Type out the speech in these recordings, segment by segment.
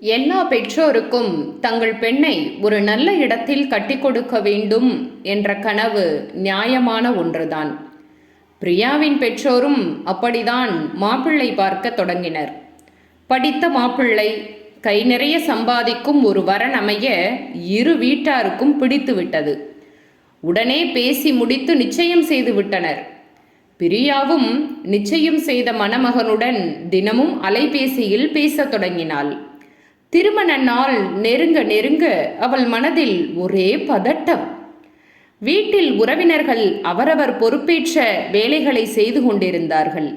எல்லா பெற்றோருக்கும் தங்கள் பெண்ணை ஒரு நல்ல இடத்தில் கட்டிக் கொடுக்க வேண்டும் என்ற கனவு நியாயமான ஒன்றுதான். பிரியாவின் பெற்றோரும் அப்படிதான் மாப்பிள்ளை பார்க்க தொடங்கினர். படித்த மாப்பிள்ளை கை நிறைய சம்பாதிக்கும் ஒரு வரன் அமைய இரு வீட்டாருக்கும் பிடித்து விட்டது. உடனே பேசி முடித்து நிச்சயம் செய்து விட்டனர். பிரியாவும் நிச்சயம் செய்த மணமகனுடன் தினமும் அலைபேசியில் பேசத் தொடங்கினாள். திருமண நாள் நெருங்க நெருங்க அவள் மனதில் ஒரே பதட்டம். வீட்டில் உறவினர்கள் அவரவர் பொறுப்பேற்ற வேலைகளை செய்து கொண்டிருந்தார்கள்.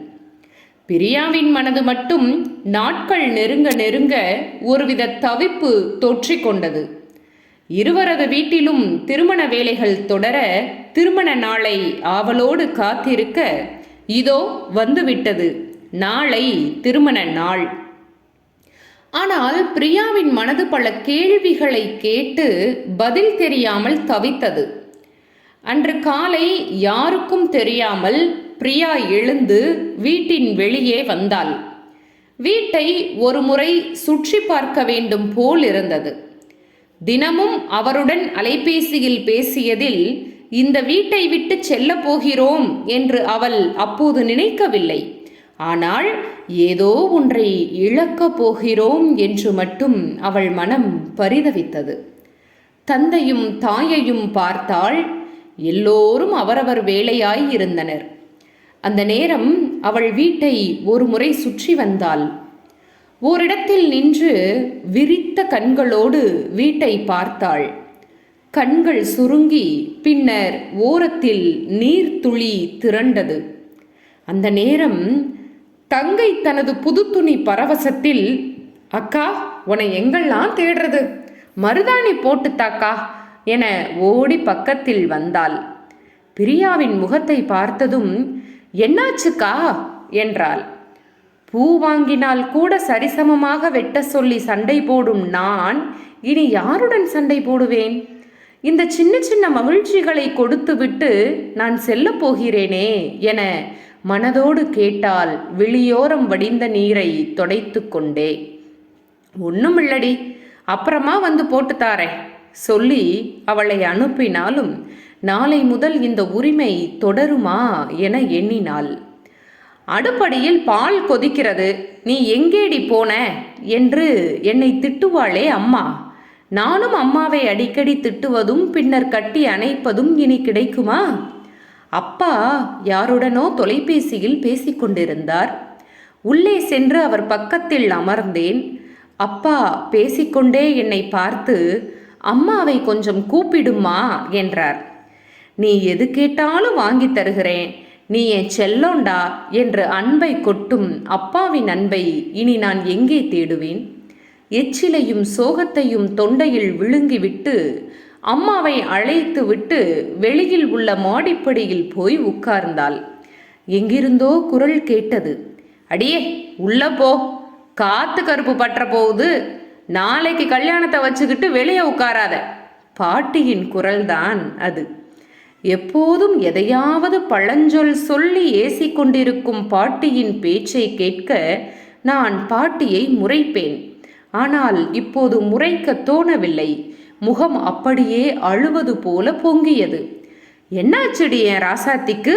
பிரியாவின் மனது மட்டும் நாட்கள் நெருங்க நெருங்க ஒருவித தவிப்பு தொற்றிக்கொண்டது இருவரது வீட்டிலும் திருமண வேலைகள் தொடர திருமண நாளை ஆவலோடு காத்திருக்க இதோ வந்துவிட்டது. நாளை திருமண நாள். ஆனால் பிரியாவின் மனது பல கேள்விகளை கேட்டு பதில் தெரியாமல் தவித்தது. அன்று காலை யாருக்கும் தெரியாமல் பிரியா எழுந்து வீட்டின் வெளியே வந்தாள். வீட்டை ஒரு முறை சுற்றி பார்க்க வேண்டும் போல் இருந்தது. தினமும் அவருடன் அலைபேசியில் பேசியதில் இந்த வீட்டை விட்டு செல்ல போகிறோம் என்று அவள் அப்போது நினைக்கவில்லை. ஆனால் ஏதோ ஒன்றை இழக்கப் போகிறோம் என்று மட்டும் அவள் மனம் பரிதவித்தது. தந்தையும் தாயையும் பார்த்தால் எல்லோரும் அவரவர் வேலையாய் இருந்தனர். அந்த நேரம் அவள் வீட்டை ஒரு முறை சுற்றி வந்தாள். ஓரிடத்தில் நின்று விரித்த கண்களோடு வீட்டை பார்த்தாள். கண்கள் சுருங்கி பின்னர் ஓரத்தில் நீர்த்துளி திரண்டது. அந்த நேரம் தங்கை தனது புது துணி பரவசத்தில் அக்கா உன்னை எங்கெல்லாம் தேடுறது? மருதாணி போட்டுத்தாக்கா? என ஓடி பக்கத்தில் வந்தாள். பிரியாவின் முகத்தை பார்த்ததும் என்னாச்சுக்கா? என்றாள். பூ வாங்கினால் கூட சரிசமமாக வெட்ட சொல்லி சண்டை போடும் நான் இனி யாருடன் சண்டை போடுவேன்? இந்த சின்ன சின்ன மகிழ்ச்சிகளை கொடுத்துவிட்டு நான் செல்லப் போகிறேனே என மனதோடு கேட்டால் விழியோரம் வடிந்த நீரை தொடைத்து கொண்டே. ஒன்றும் இல்லடி அப்புறமா வந்து போட்டு தாரேன் சொல்லி அவளை அனுப்பினாலும் நாளை முதல் இந்த உரிமை தொடருமா? என எண்ணினாள். அடுப்படியில் பால் கொதிக்கிறது நீ எங்கேடி போன? என்று என்னை திட்டுவாளே அம்மா. நானும் அம்மாவை அடிக்கடி திட்டுவதும் பின்னர் கட்டி அணைப்பதும் இனி கிடைக்குமா? அப்பா யாருடனோ தொலைபேசியில் பேசிக்கொண்டிருந்தார். உள்ளே சென்று அவர் பக்கத்தில் அமர்ந்தேன். அப்பா பேசிக்கொண்டே என்னை பார்த்து அம்மாவை கொஞ்சம் கூப்பிடுமா? என்றார். நீ எது கேட்டாலும் வாங்கி தருகிறேன். நீ என் செல்லோண்டா? என்று அன்பை கொட்டும் அப்பாவின் அன்பை இனி நான் எங்கே தேடுவேன்? எச்சிலையும் சோகத்தையும் தொண்டையில் விழுங்கிவிட்டு அம்மாவை அழைத்து விட்டு வெளியில் உள்ள மாடிப்படியில் போய் உட்கார்ந்தாள். எங்கிருந்தோ குரல் கேட்டது. அடியே உள்ள போ. காத்து கருப்பு பற்ற போகுது. நாளைக்கு கல்யாணத்தை வச்சுக்கிட்டு வெளியே உட்காராத. பாட்டியின் குரல்தான் அது. எப்போதும் எதையாவது பழஞ்சொல் சொல்லி ஏசிக்கொண்டிருக்கும் பாட்டியின் பேச்சை கேட்க நான் பாட்டியை முறைப்பேன். ஆனால் இப்போது முறைக்க தோணவில்லை. முகம் அப்படியே அழுவது போல பொங்கியது. என்னாச்சுடி என் ராசாத்திக்கு?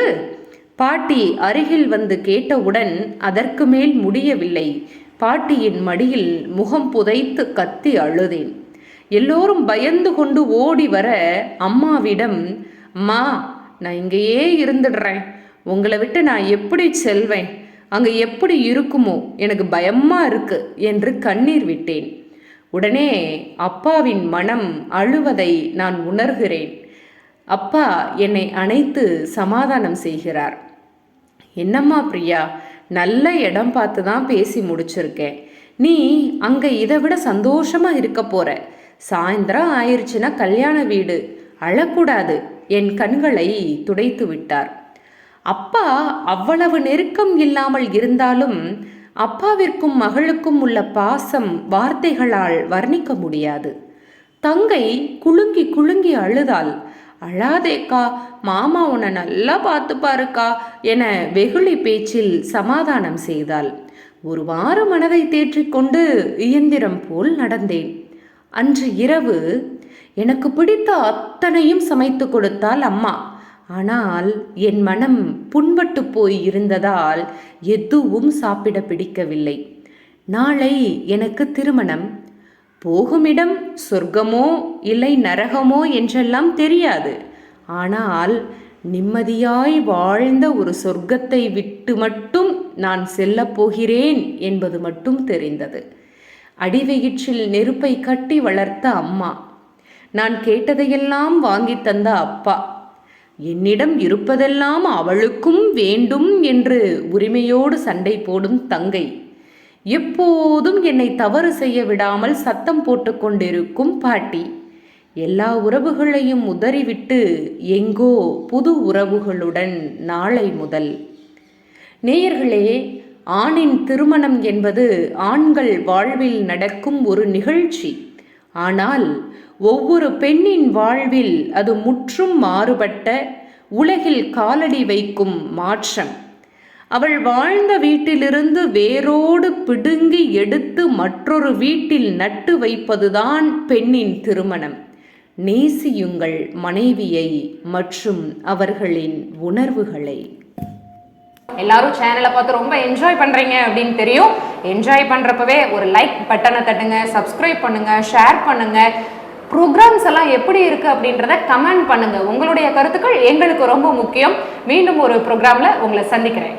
பாட்டி அருகில் வந்து கேட்டவுடன் அதற்கு மேல் முடியவில்லை. பாட்டியின் மடியில் முகம் புதைத்து கத்தி அழுதேன். எல்லோரும் பயந்து கொண்டு ஓடி வர அம்மாவிடம் அம்மா நான் இங்கேயே இருந்துடுறேன். உங்களை விட்டு நான் எப்படி செல்வேன்? அங்கே எப்படி இருக்குமோ? எனக்கு பயமா இருக்கு என்று கண்ணீர் விட்டேன். உடனே அப்பாவின் மனம் அழுவதை நான் உணர்கிறேன். அப்பா என்னை அணைத்து சமாதானம் செய்கிறார். என்னம்மா பிரியா நல்ல இடம் பார்த்து தான் பேசி முடிச்சிருக்கேன். நீ அங்கே இதை விட சந்தோஷமாக இருக்க போற. சாயந்தரம் ஆயிடுச்சுன்னா கல்யாண வீடு. அழக்கூடாது. என் கண்களை துடைத்து விட்டார். அப்பா அவ்வளவு நெருக்கம் இல்லாமல் இருந்தாலும் அப்பாவிற்கும் மகளுக்கும் உள்ள பாசம் வார்த்தைகளால் வர்ணிக்க முடியாது. தங்கை குலுங்கி குலுங்கி அழுதாள். அழாதேக்கா மாமா உன்னை நல்லா பார்த்துப்பாருக்கா என வெகுளி பேச்சில் சமாதானம் செய்தாள். ஒரு வாரம் மனதை தேற்றிக்கொண்டு இயந்திரம் போல் நடந்தேன். அன்று இரவு எனக்கு பிடித்த அத்தனையும் சமைத்து கொடுத்தால் அம்மா. ஆனால் என் மனம் புண்பட்டு போய் இருந்ததால் எதுவும் சாப்பிட பிடிக்கவில்லை. நாளை எனக்கு திருமணம். போகுமிடம் சொர்க்கமோ இல்லை நரகமோ என்றெல்லாம் தெரியாது. ஆனால் நிம்மதியாய் வாழ்ந்த ஒரு சொர்க்கத்தை விட்டு மட்டும் நான் செல்லப் போகிறேன் என்பது மட்டும் தெரிந்தது. அடிவயிற்றில் நெருப்பை கட்டி வளர்த்த அம்மா நான் கேட்டதையெல்லாம் வாங்கி தந்த அப்பா என்னிடம் இருப்பதெல்லாம் அவளுக்கும் வேண்டும் என்று உரிமையோடு சண்டை போடும் தங்கை. எப்போதும் என்னை தவறு செய்ய விடாமல் சத்தம் போட்டுக்கொண்டிருக்கும் பாட்டி. எல்லா உறவுகளையும் உதறிவிட்டு எங்கோ புது உறவுகளுடன் நாளை முதல். நேயர்களே ஆணின் திருமணம் என்பது ஆண்கள் வாழ்வில் நடக்கும் ஒரு நிகழ்ச்சி. ஆனால் ஒவ்வொரு பெண்ணின் வாழ்வில் அது முற்றும் மாறுபட்ட உலகில் காலடி வைக்கும் மாற்றம். அவள் வாழ்ந்த வீட்டிலிருந்து வேரோடு பிடுங்கி எடுத்து மற்றொரு வீட்டில் நட்டு வைப்பதுதான் பெண்ணின் திருமணம். நேசியுங்கள் மனைவியை மற்றும் அவர்களின் உணர்வுகளை. எல்லாரும் சேனலை பார்த்து ரொம்ப என்ஜாய் பண்றீங்க அப்படின்னு தெரியும். என்ஜாய் பண்றப்பவே ஒரு லைக் பட்டனை தட்டுங்க சப்ஸ்கிரைப் பண்ணுங்க ஷேர் பண்ணுங்க. ப்ரோக்ராம்ஸ் எல்லாம் எப்படி இருக்குது அப்படின்றத கமெண்ட் பண்ணுங்கள் உங்களுடைய கருத்துக்கள் எங்களுக்கு ரொம்ப முக்கியம். மீண்டும் ஒரு ப்ரோக்ராம்ல உங்களை சந்திக்கிறேன்.